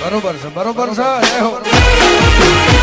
બરોબર છે બરોબર છે